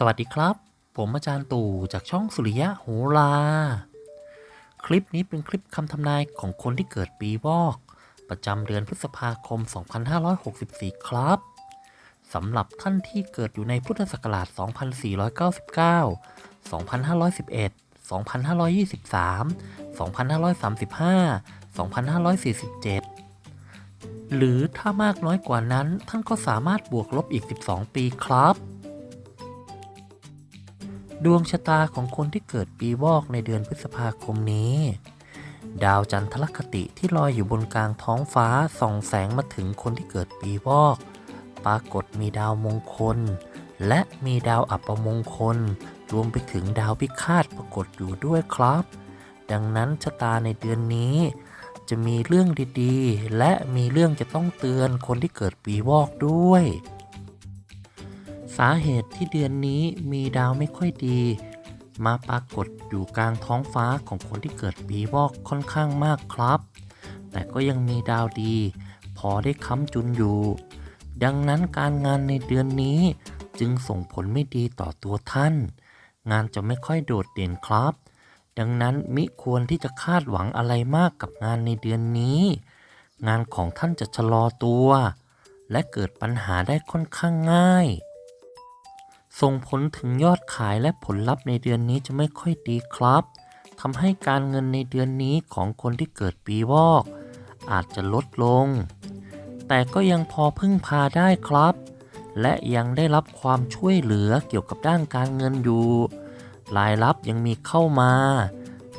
สวัสดีครับ ผมอาจารย์ตู่จากช่องสุริยะโหรา คลิปนี้เป็นคลิปคำทำนายของคนที่เกิดปีวอก ประจำเดือนพฤษภาคม 2564 ครับสำหรับท่านที่เกิดอยู่ในพุทธศักราช 2499 2511 2523 2535 2547 หรือถ้ามากน้อยกว่านั้นท่านก็สามารถบวกลบอีก 12 ปีครับ ดวงชะตาของคนที่เกิดปีวอกในเดือนพฤษภาคมนี้ ดาวจันทรคติที่ลอยอยู่บนกลางท้องฟ้าส่องแสงมาถึงคนที่เกิดปีวอก ปรากฏมีดาวมงคล และมีดาวอัปมงคล รวมไปถึงดาวพิฆาตปรากฏอยู่ด้วยครับ ดังนั้นชะตาในเดือนนี้ จะมีเรื่องดีๆ และมีเรื่องจะต้องเตือนคนที่เกิดปีวอกด้วย สาเหตุที่เดือนนี้มีดาวไม่ค่อยดี มาปรากฏอยู่กลางท้องฟ้าของคนที่เกิดปีวอกค่อนข้างมากครับ แต่ก็ยังมีดาวดี พอได้ค้ำจุนอยู่ ดังนั้นการงานในเดือนนี้จึงส่งผลไม่ดีต่อตัวท่าน งานจะไม่ค่อยโดดเด่นครับ ดังนั้นมิควรที่จะคาดหวังอะไรมากกับงานในเดือนนี้ งานของท่านจะชะลอตัว และเกิดปัญหาได้ค่อนข้างง่าย ส่งผลถึงยอดขายและผลลัพธ์ในเดือนนี้จะไม่ค่อยดีครับทำให้การเงินในเดือนนี้ของคนที่เกิดปีวอก อาจจะลดลง แต่ก็ยังพอพึ่งพาได้ครับ และยังได้รับความช่วยเหลือเกี่ยวกับด้านการเงินอยู่ รายรับยังมีเข้ามา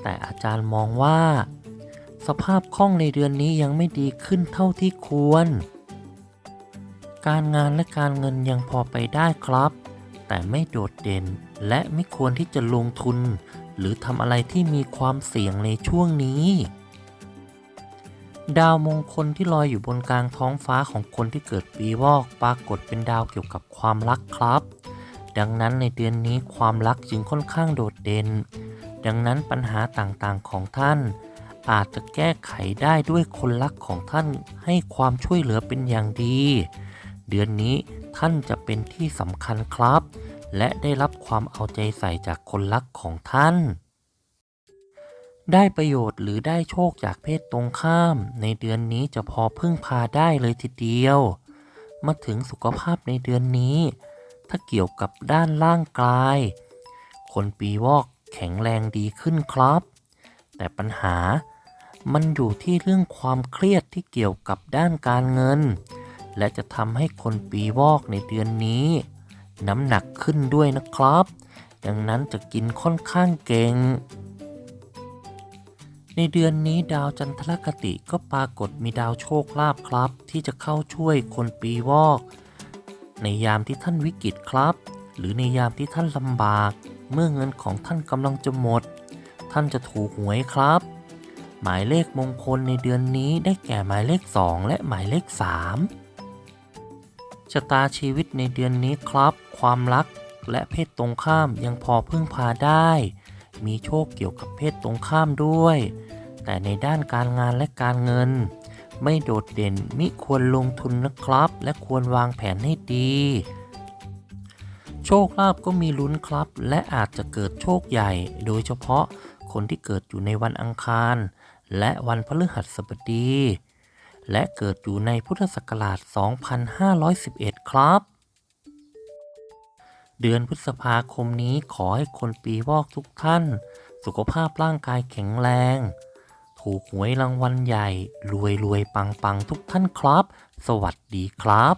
แต่อาจารย์มองว่า สภาพคล่องในเดือนนี้ยังไม่ดีขึ้นเท่าที่ควร การงานและการเงินยังพอไปได้ครับ แต่ไม่โดดเด่น และไม่ควรที่จะลงทุน หรือทำอะไรที่มีความเสี่ยงในช่วงนี้ ดาวมงคลที่ลอยอยู่บนกลางท้องฟ้าของคนที่เกิดปีวอกปรากฏเป็นดาวเกี่ยวกับความรักครับ ดังนั้นในเดือนนี้ความรักจึงค่อนข้างโดดเด่น ดังนั้นปัญหาต่างๆของท่านอาจจะแก้ไขได้ด้วยคนรักของท่านให้ความช่วยเหลือเป็นอย่างดี เดือนนี้ ท่านจะเป็นที่สำคัญครับ และได้รับความเอาใจใส่จากคนรักของท่าน ได้ประโยชน์หรือได้โชคจากเพศตรงข้าม ในเดือนนี้จะพอพึ่งพาได้เลยทีเดียว มาถึงสุขภาพในเดือนนี้ ถ้าเกี่ยวกับด้านร่างกาย คนปีวอกแข็งแรงดีขึ้นครับ แต่ปัญหามันอยู่ที่เรื่องความเครียดที่เกี่ยวกับด้านการเงิน และจะทำให้คนปีวอกในเดือนนี้ น้ำหนักขึ้นด้วยนะครับ ดังนั้นจะกินค่อนข้างเก่ง ในเดือนนี้ดาวจันทรคติก็ปรากฏมีดาวโชคลาภครับ ที่จะเข้าช่วยคนปีวอก ในยามที่ท่านวิกฤตครับ หรือในยามที่ท่านลำบาก เมื่อเงินของท่านกำลังจะหมด ท่านจะถูกหวยครับหมายเลขมงคลในเดือนนี้ได้แก่หมายเลข 2 และหมายเลข 3 ชะตาชีวิตในเดือนนี้ครับ ความรักและเพศตรงข้ามยังพอพึ่งพาได้ มีโชคเกี่ยวกับเพศตรงข้ามด้วย แต่ในด้านการงานและการเงิน ไม่โดดเด่นมิควรลงทุนนะครับ และควรวางแผนให้ดี โชคลาภก็มีลุ้นครับ และอาจจะเกิดโชคใหญ่ โดยเฉพาะคนที่เกิดอยู่ในวันอังคาร และวันพฤหัสบดี และเกิดอยู่ในพุทธศักราช 2511 ครับ เดือนพฤษภาคมนี้ขอให้คนปีวอกทุกท่าน สุขภาพร่างกายแข็งแรง ถูกหวยรางวัลใหญ่ รวยรวยปังปังทุกท่านครับ สวัสดีครับ